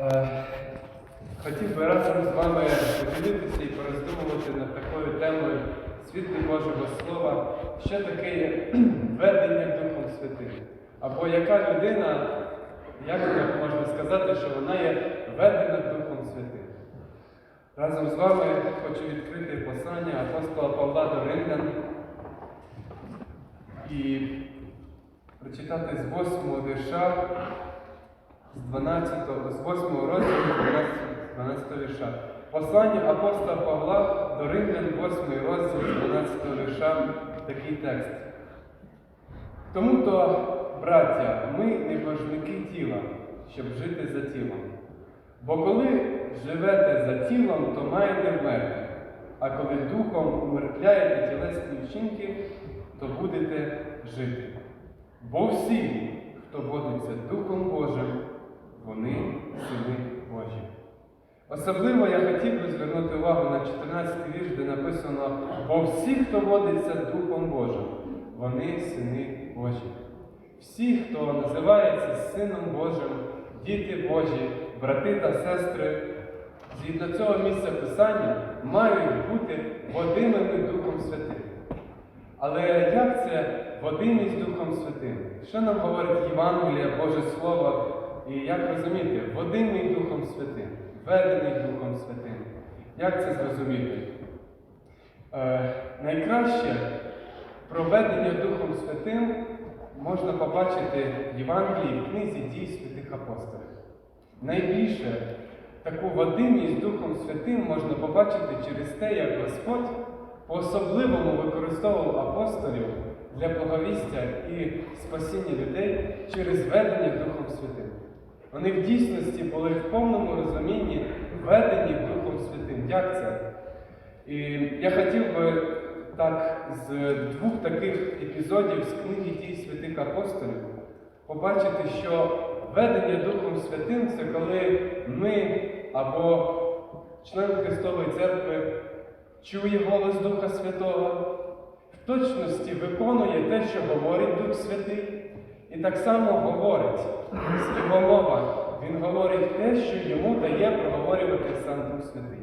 Е, Хотів би разом з вами поділитися і пороздумувати над такою темою світлі Божого Слова, що таке ведення Духом Святим. Або яка людина, як можна сказати, що вона є ведена Духом Святим. Разом з вами хочу відкрити послання апостола Павла до Римлян і прочитати з 8 вірша з 12, з 8 розділу, з 12, 12 вірша. Послання апостола Павла до Римлян, 8 розділ, з 12 вірша, такий текст. Тому то, браття, ми не божники тіла, щоб жити за тілом. Бо коли живете за тілом, то маєте вмерти, а коли духом умертвляєте тілесні вчинки, то будете жити. Бо всі, хто водиться Духом Божим, вони сини Божі. Особливо я хотів би звернути увагу на 14 вірш, де написано, бо всі, хто водиться Духом Божим, вони сини Божі. Всі, хто називається Сином Божим, діти Божі, брати та сестри, згідно цього місця Писання, мають бути водимими Духом Святим. Але як це водимість Духом Святим? Що нам говорить Євангелія, Боже Слово? І як розуміти, водимий Духом Святим, ведений Духом Святим. Як це зрозуміти? Е, найкраще проведення Духом Святим можна побачити в Євангелії в книзі дій святих апостолів. Найбільше таку водимість Духом Святим можна побачити через те, як Господь по-особливому використовував апостолів для благовістя і спасіння людей через ведення Духом Святим. Вони в дійсності були в повному розумінні ведені Духом Святим. Як це? І я хотів би так з двох таких епізодів з книги дій святих апостолів побачити, що ведення Духом Святим це коли ми або член Христової церкви чує голос Духа Святого, в точності виконує те, що говорить Дух Святий, і так само говорить його мова. Він говорить те, що йому дає проговорювати сам Дух Святий.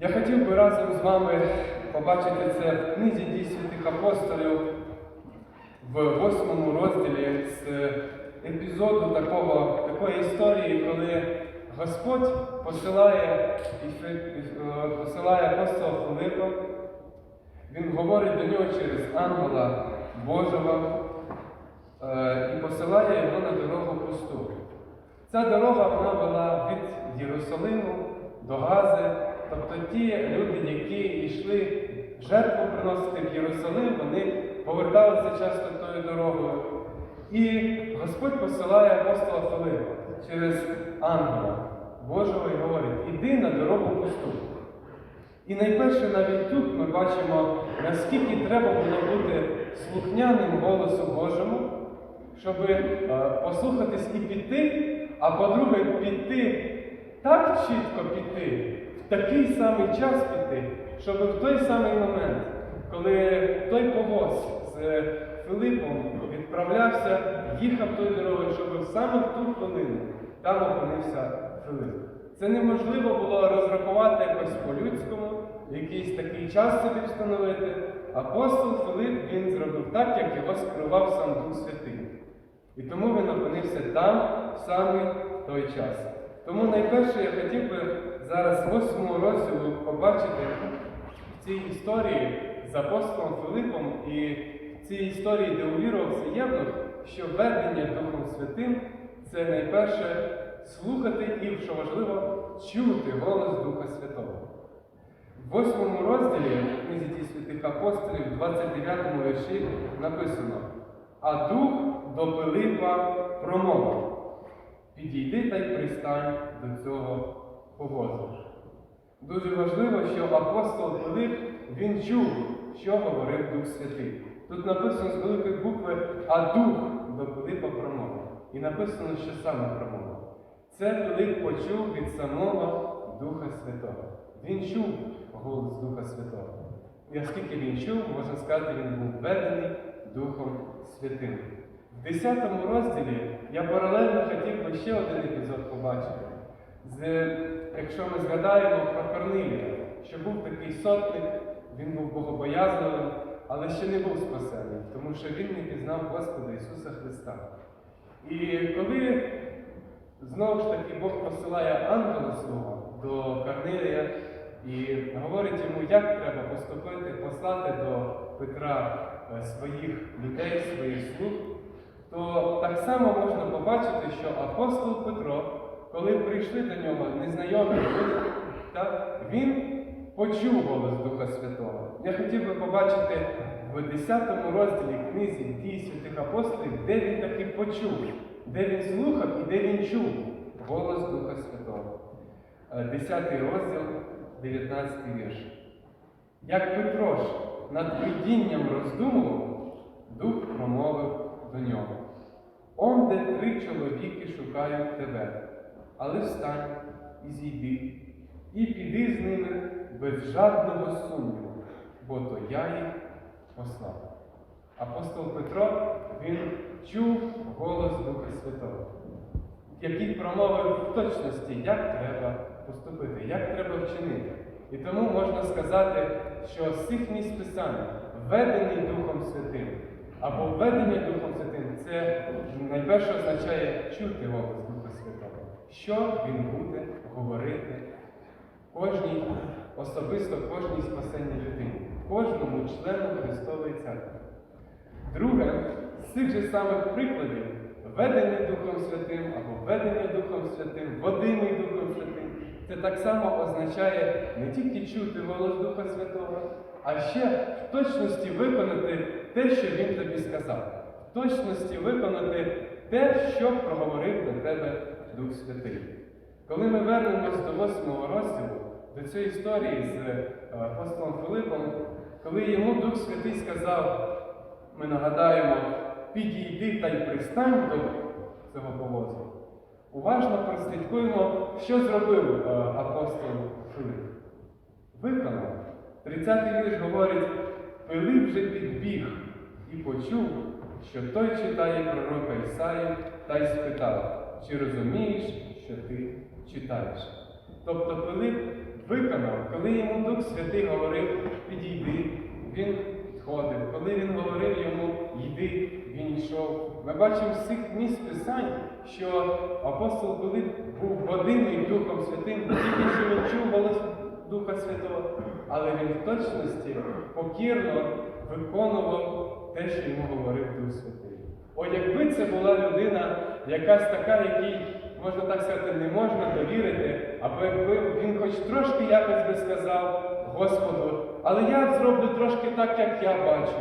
Я хотів би разом з вами побачити це в книзі дій святих апостолів в восьмому розділі з епізоду такого, такої історії, коли Господь посилає, посилає апостола Филипа, він говорить до нього через ангела Божого е, і посилає його на дорогу пусту. Ця дорога вона була від Єрусалиму до Гази. Тобто ті люди, які йшли жертву приносити в Єрусалим, вони поверталися часто тою дорогою. І Господь посилає апостола Филипа через ангела Божого і говорить, іди на дорогу пусту. І найперше навіть тут ми бачимо, наскільки треба було бути слухняним голосу Божому, щоб е, послухатись і піти, а по-друге, піти так чітко піти, в такий самий час піти, щоб в той самий момент, коли той повоз з Филипом відправлявся, їхав тою дорогою, щоб саме в ту хвилину там опинився Филип. Це неможливо було розрахувати якось по-людському, якийсь такий час собі встановити. Апостол Филип він зробив так, як його скерував сам Дух Святий. І тому він опинився там в самий той час. Тому найперше я хотів би зараз в восьмому розділу побачити в цій історії з апостолом Филипом і в цій історії, де увірувався Євнух, що ведення Духом Святим це найперше слухати і, що важливо, чути голос Духа Святого. В восьмому розділі в книзі дій святих апостолів, в 29 вірші написано: А дух до Пилипа промовив. Підійди та й пристань до цього повозу. Дуже важливо, що апостол Филип він чув, що говорив Дух Святий. Тут написано з великої букви, а дух до Пилипа промовив. І написано, що саме промовив. Це Пилип почув від самого Духа Святого. Він чув голос Духа Святого. І оскільки він чув, можна сказати, він був введений Духом Святим. В 10 розділі я паралельно хотів би ще один епізод побачити. З, якщо ми згадаємо про Корнилія, що був такий сотник, він був богобоязливим, але ще не був спасений, тому що він не пізнав Господа Ісуса Христа. І коли знову ж таки Бог посилає ангела свого до Корнилія і говорить йому, як треба поступити, послати до Петра своїх людей, своїх слуг, то так само можна побачити, що апостол Петро, коли прийшли до нього незнайомі люди, він почув голос Духа Святого. Я хотів би побачити в 10 розділі книзі дій святих апостолів, де він таки почув, де він слухав і де він чув голос Духа Святого. Е, 10 розділ, 19 вірш. Як Петро ж над видінням роздумував, дух промовив до нього. Он, де три чоловіки шукають тебе, але встань і зійди, і піди з ними без жадного сумніву, бо то я їх послав. Апостол Петро він чув голос Духа Святого, який промовив в точності, як треба поступити, як треба вчинити. І тому можна сказати, що з цих місць Писання, введений Духом Святим, або введення Духом Святим, це найперше означає чути голос Духа Святого, що він буде говорити кожній особисто кожній спасенній людині, кожному члену Христової церкви. Друге, з цих же самих прикладів, ведення Духом Святим або ведення Духом Святим, водимий Духом Святим, це так само означає не тільки чути голос Духа Святого, а ще в точності виконати те, що Він тобі сказав, в точності виконати те, що проговорив до тебе Дух Святий. Коли ми вернемось до восьмого розділу, до цієї історії з е, апостолом Филипом, коли йому Дух Святий сказав, ми нагадаємо, підійди та й пристань до цього повозу, уважно прослідкуємо, що зробив е, апостол Филип. Виконав. 30-й вірш говорить, Пилип же підбіг і почув, що той читає пророка Ісаї та й спитав, чи розумієш, що ти читаєш. Тобто Пилип виконав, коли йому Дух Святий говорив, підійди, він ходив. Коли він говорив йому йди, він йшов. Ми бачимо з цих місць Писань, що апостол Пилип був водимий Духом Святим, тільки що він чув голос Духа Святого, але він в точності покірно виконував те, що йому говорив Дух Святий. О, якби це була людина, якась така, якій, можна так сказати, не можна довірити, або якби він хоч трошки якось би сказав Господу, але я зроблю трошки так, як я бачу.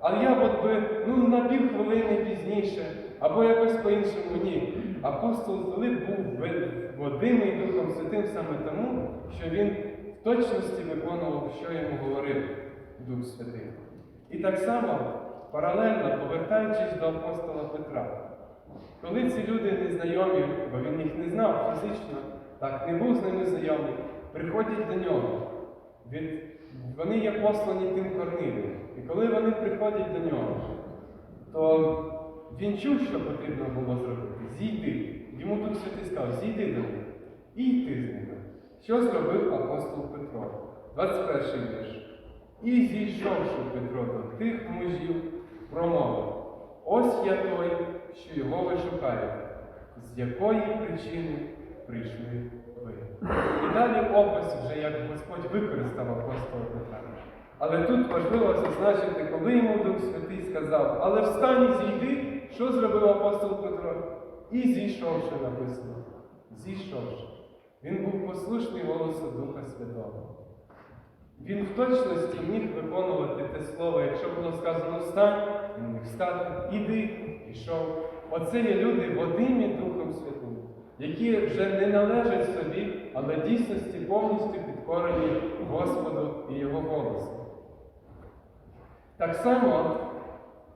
Але я от би ну, на півхвилини пізніше, або якось по-іншому ні. Апостол Филип був водимий Духом Святим саме тому, що він в точності виконував, що йому говорив Дух Святий. І так само, паралельно повертаючись до апостола Петра, коли ці люди незнайомі, бо він їх не знав фізично, так не був з ними знайомий, приходять до нього. Від... Вони є послані тим Корнилієм. І коли вони приходять до нього, то він чув, що потрібно було зробити. Зійди. Йому Дух Святий сказав, зійди до них і йти з ними. Що зробив апостол Петро? 21 вірш. І зійшовши Петро до тих мужів, промовив, ось я той, що його ви шукаєте, з якої причини прийшли ви. І далі опис вже, як Господь використав апостола Петра. Але тут важливо зазначити, коли йому Дух Святий сказав, але встань і зійди, що зробив апостол Петро? І зійшовши написано. Зійшовши. Він був послушний голосу Духа Святого. Він в точності міг виконувати те слово, якщо було сказано встань, він міг встати, іди, пішов. Оце є люди водимі Духом Святим, які вже не належать собі, але дійсності повністю підкорені Господу і Його голосу. Так само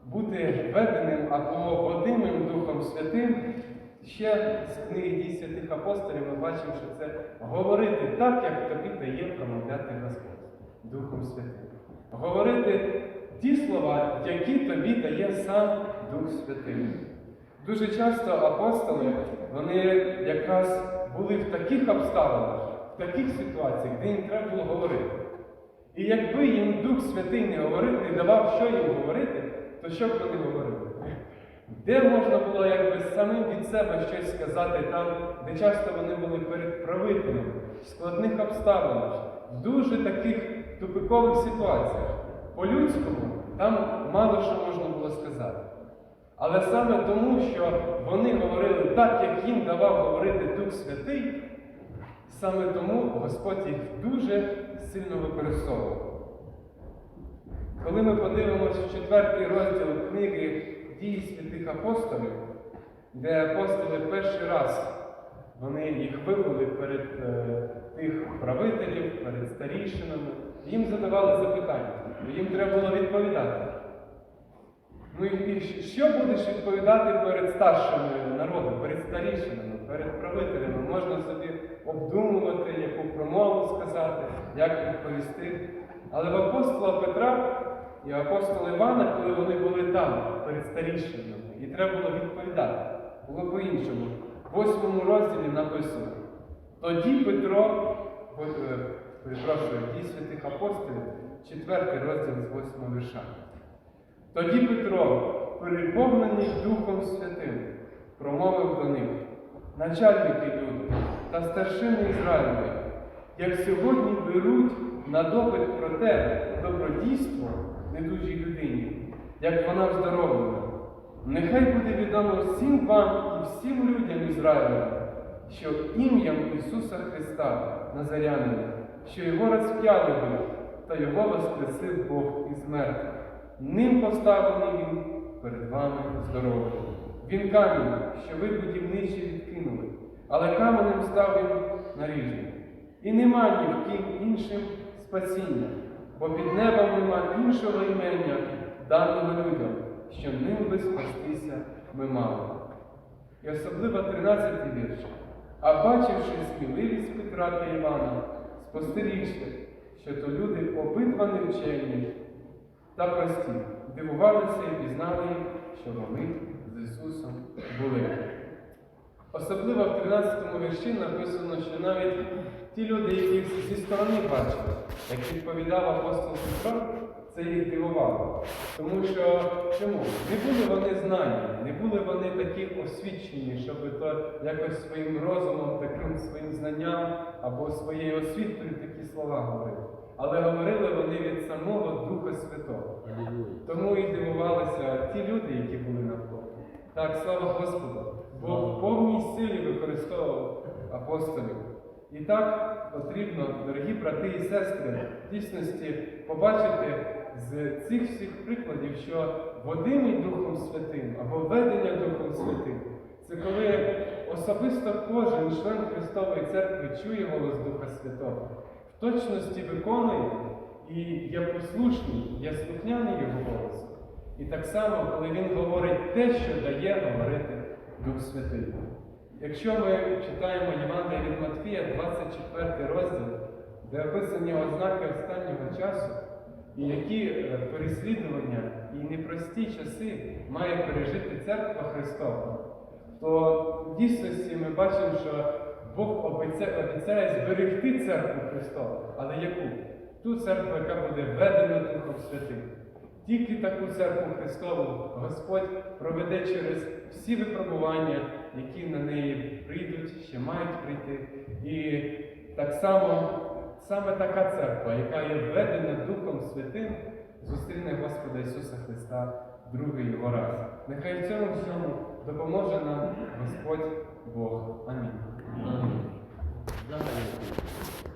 бути веденим або водимим Духом Святим, ще з книги дій святих апостолів ми бачимо, що це говорити так, як тобі дає промовляти Господь Духом Святим. Говорити ті слова, які тобі дає сам Дух Святий. Дуже часто апостоли, вони якраз були в таких обставинах, в таких ситуаціях, де їм треба було говорити. І якби їм Дух Святий не говорив, не давав, що їм говорити, то що б вони говорили? Де можна було якби самим від себе щось сказати там, де часто вони були перед правителем, в складних обставинах, в дуже таких тупикових ситуаціях. По-людському там мало що можна було сказати. Але саме тому, що вони говорили так, як їм давав говорити Дух Святий, саме тому Господь їх дуже сильно використовував. Коли ми подивимося в четвертий розділ книги дії святих апостолів, де апостоли перший раз вони їх вивели перед е, тих правителів, перед старішинами, їм задавали запитання, їм треба було відповідати. Ну і що будеш відповідати перед старшими народом, перед старішинами, перед правителями? Можна собі обдумувати, промову сказати, як відповісти. Але в апостола Петра і апостола Івана, коли вони були там, перед старішинами, і треба було відповідати, було по-іншому. В восьмому розділі написано: тоді Петро, е, перепрошую, дій святих апостолів, четвертий розділ з восьмого вірша. Тоді Петро, переповнений Духом Святим, промовив до них, начальники люди та старшини Ізраїлеві, як сьогодні беруть на допит про те добродійство недужій людині, як вона вздоровлена, нехай буде відомо всім вам і всім людям Ізраїля, що ім'ям Ісуса Христа Назарянина, що Його розп'яли ви, та Його воскресив Бог із мертвих. Ним поставлений він перед вами здоровий. Він камінь, що ви будівничі відкинули, але каменем став він наріжний. І нема ні в ким іншим спасіння, бо під небом нема іншого імення, даного людям, що ним би спастися ми мали. І особливо 13 вірш. А бачивши сміливість Петра та Івана, спостерігши, що то люди обидва невчені та прості, дивувалися і пізнали, що вони з Ісусом були. Особливо в 13 вірші написано, що навіть ті люди, які зі сторони бачили, як відповідав апостол Петро, це їх дивувало. Тому що чому? Не були вони знані, не були вони такі освічені, щоб то якось своїм розумом, таким своїм знанням або своєю освітою такі слова говорити. Але говорили вони від самого Духа Святого. Тому і дивувалися ті люди, які були навколо. Так, слава Господу! Бог силі використовував апостолів. І так потрібно, дорогі брати і сестри, в дійсності побачити з цих всіх прикладів, що водимий Духом Святим або ведення Духом Святим це коли особисто кожен член Христової церкви чує голос Духа Святого, в точності виконує і є послушний, є слухняний його голосу. І так само, коли він говорить те, що дає говорити Дух Святий. Якщо ми читаємо Євангелія від Матфія, 24 розділ, де описані ознаки останнього часу, і які е, переслідування і непрості часи має пережити церква Христова, то в дійсності ми бачимо, що Бог обіцяє зберегти церкву Христову, але яку? Ту церкву, яка буде введена Духом Святим. Тільки таку церкву Христову Господь проведе через всі випробування, які на неї прийдуть, ще мають прийти. І так само саме така церква, яка є введена Духом Святим, зустріне Господа Ісуса Христа другий його раз. Нехай в цьому всьому допоможе нам Господь Бог. Амінь. Амінь.